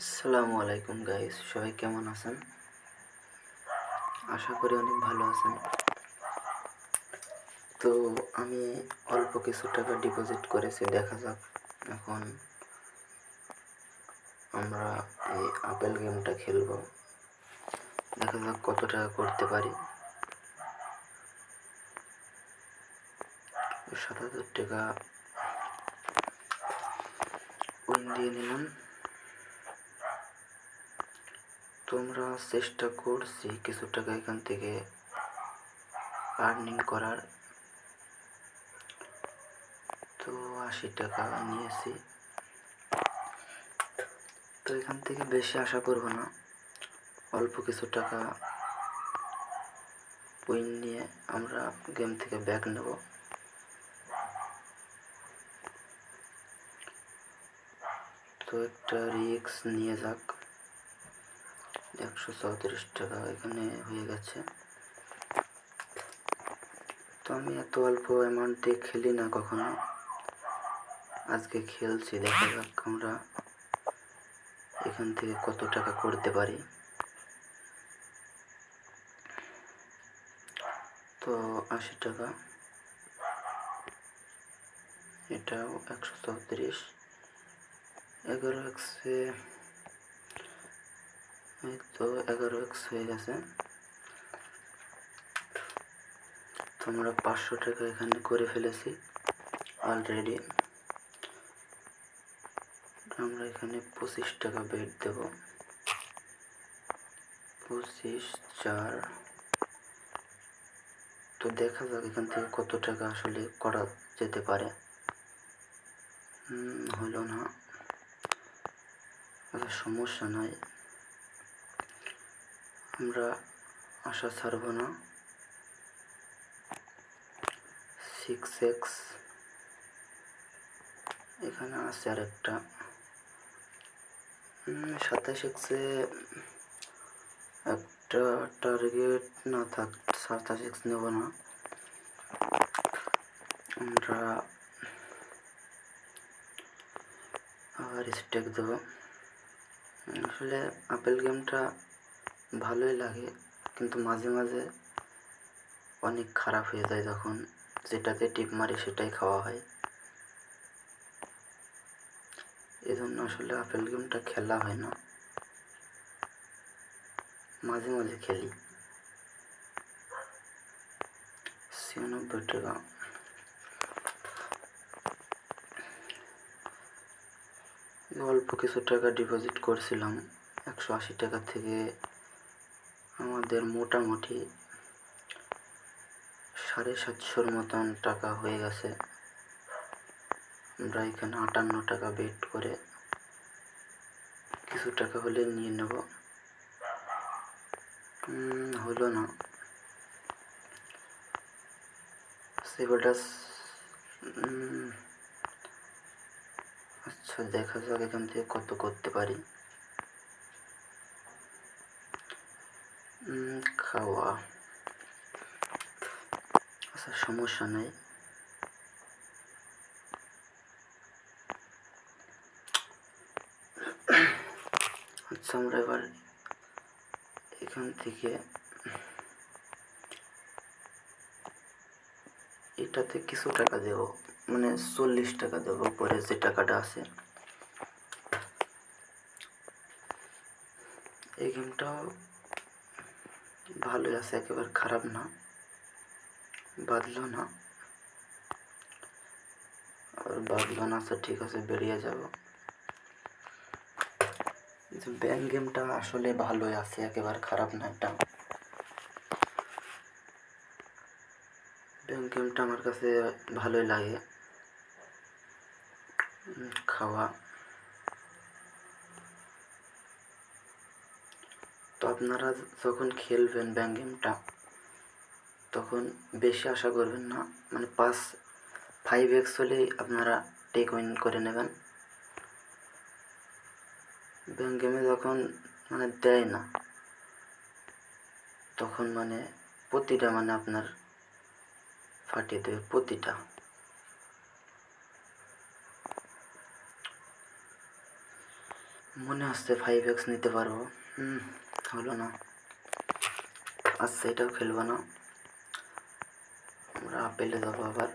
আসসালামু আলাইকুম গাইস সবাই কেমন আছেন? আশা করি অনেক ভালো আছেন। তো আমি অল্প কিছু টাকা ডিপোজিট করেছি, দেখা যাক এখন আমরা এই আপেল গেমটা খেলব। দেখা যাক কত টাকা করতে পারি। সাত হাজার টাকা দিয়ে নিলাম। তোমরা চেষ্টা করছি কিছু টাকা এখান থেকে আর্নিং করার। তো আশি টাকা নিয়েছি। তো এখান থেকে বেশি আশা করব না। অল্প কিছু টাকা উইন নিয়ে আমরা গেম থেকে ব্যাক নেব। তো একটা রিক্স নিয়ে যাক। একশো চৌত্রিশ টাকা এখানে হয়ে গেছে। তো আমি এত অল্প অ্যামাউন্ট দিয়ে খেলি না কখনো। আজকে খেলছি, দেখা যাক আমরা এখান থেকে কত টাকা করতে পারি। তো আশি টাকা। এটাও একশো চৌত্রিশ। এগারো একশে এই তো এগারো এক্স হয়ে গেছে। তো আমরা পাঁচশো টাকা এখানে করে ফেলেছি অলরেডি আমরা এখানে পঁচিশ টাকা বেড দেব। পঁচিশ, চার। তো দেখা যাক এখান থেকে কত টাকা আসলে করা যেতে পারে। হলো না। আচ্ছা সমস্যা নাই। আমরা আশা ছাড়ব না। সিক্স এক্স এখানে আছে আর একটা সাতাশ এক্সে একটা টার্গেট না থাক সাতাশ এক্স নেব না। আমরা আবার স্টেক দেবো। আসলে আপেল গেমটা ভালোই লাগে, কিন্তু মাঝে মাঝে অনেক খারাপ হয়ে যায় যখন যেটাতে টিপ মারি সেটাই খাওয়া হয়। এজন্য আসলে আপেল গেমটা খেলা হয় না। মাঝে মাঝে খেলি। ছিয়ানব্বই টাকা। অল্প কিছু টাকা ডিপোজিট করছিলাম, একশো আশি টাকা থেকে আমাদের মোটামুটি সাড়ে সাতশোর মতন টাকা হয়ে গেছে। আমরা এখানে আটান্ন টাকা বেট করে কিছু টাকা হলে নিয়ে নেব। হলো না। সেবাটাস আচ্ছা দেখা যাক এখান থেকে কত করতে পারি। খাওয়া। আচ্ছা সমস্যা নেই। আচ্ছা আমরা এবার এখান থেকে এটাতে কিছু টাকা দেব মানে চল্লিশ টাকা দেব পরে যে টাকাটা আছে। এই গেমটাও ভালোই আছে একেবারে খারাপ না বাদলো না আর বাদলো না আচ্ছা ঠিক আছে বেরিয়ে যাব ব্যাঙ্ক গেমটা আসলে ভালোই আছে একেবারে খারাপ না এটা ব্যাঙ্ক গেমটা আমার কাছে ভালোই লাগে খাওয়া তো আপনারা যখন খেলবেন ব্যাঙ্ক গেমটা, তখন বেশি আশা করবেন না। মানে পাঁচ ফাইভ এক্স হলেই আপনারা টেক উইন করে নেবেন। ব্যাঙ্ক গেমে যখন মানে দেয় না, তখন মানে প্রতিটা মানে আপনার ফাটিয়ে দেবে প্রতিটা। মনে আসছে ফাইভ এক্স নিতে পারব। হুম। হলো না। আচ্ছা এটাও খেলব না। আমরা আপেলে যাব আবার।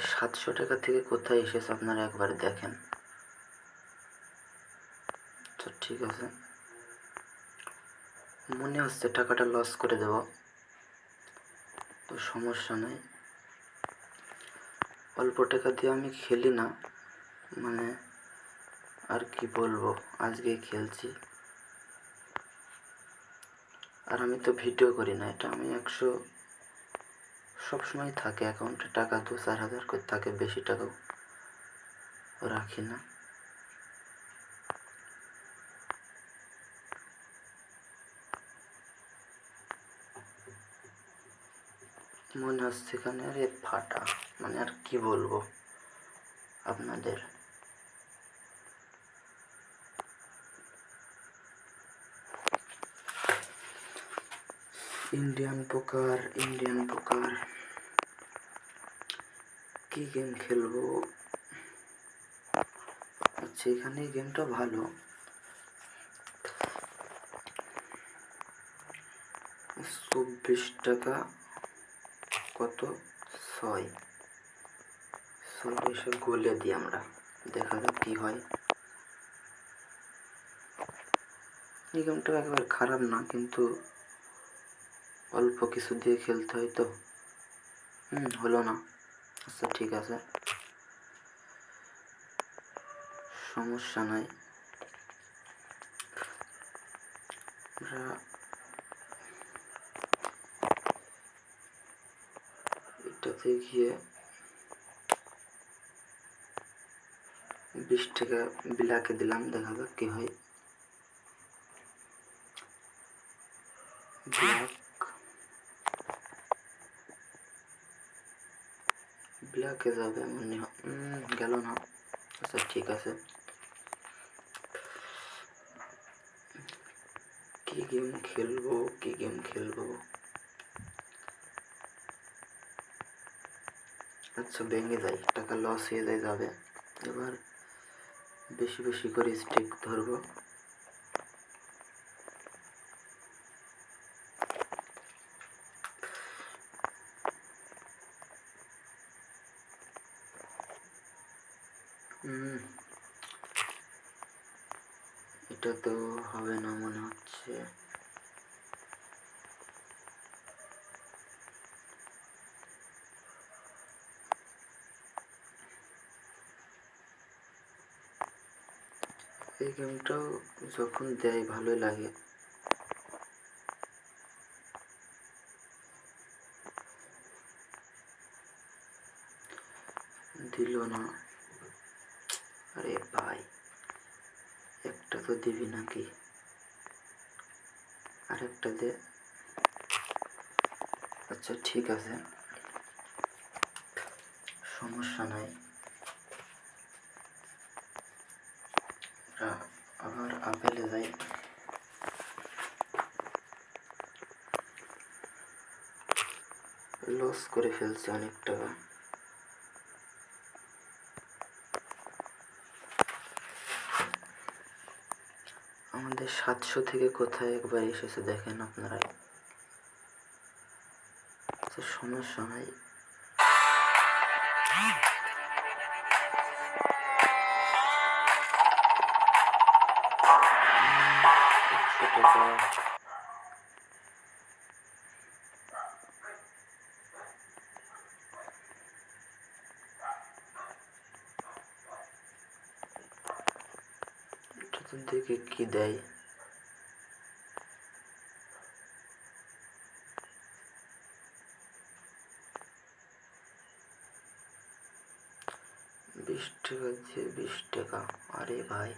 সাতশো টাকা থেকে কোথায় এসেছে আপনারা একবার দেখেন। তো ঠিক আছে। মনে হচ্ছে টাকাটা লস করে দেব। তো সমস্যা নেই। অল্প টাকা দিয়ে আমি খেলি না। মানে আর কি বলব? আজকে খেলছি। আর আমি তো ভিডিও করি না, এটা আমি একশো সবসময় থাকে অ্যাকাউন্টে টাকা দু চার হাজার করে থাকে, বেশি টাকাও রাখি না। মনে হচ্ছে এখানে আরে ফাটা মানে আর কি বলব আপনাদের? ইন্ডিয়ান পোকার ইন্ডিয়ান পোকার কি গেম খেলব? আচ্ছা এখানে গেমটা ভালো। চব্বিশ টাকা কত? ছয়। ছয় পয়সা গোলে দিই আমরা। দেখা যাক কী হয়। এই গেমটা একেবারে খারাপ না, কিন্তু অল্প কিছু দিয়ে খেলতে হয় তো। হুম, হলো না। আচ্ছা ঠিক আছে। সমস্যা নাই। এটাতে গিয়ে বিশ টাকা বিলাকে দিলাম, দেখা যাক কি হয়। ব্ল্যাকে যাবে মনে হয় উম, গেল না আচ্ছা ঠিক আছে কি গেম খেলব কি গেম খেলব আচ্ছা ভেঙে যায় টাকা লস হয়ে যায় যাবে এবার বেশি বেশি করে স্টিক ধরবো এটা তো হবে না মনে হচ্ছে। এই গেমটাও যখন দেয়, ভালোই লাগে। দিল না। আরে ভাই। একটা দিবি নাকি? আরেকটা দে। আচ্ছা ঠিক আছে। সমস্যা নাই। আবার আপেলে যাই। লস করে ফেলছে অনেক টাকা। আমাদের সাতশো থেকে কোথায় একবার এসেছে দেখেন আপনারা। সমস্যা নাই একশো টাকা। দেখি কি দেয়? বিশ টাকা দিয়ে বিশ টাকা আরে ভাই।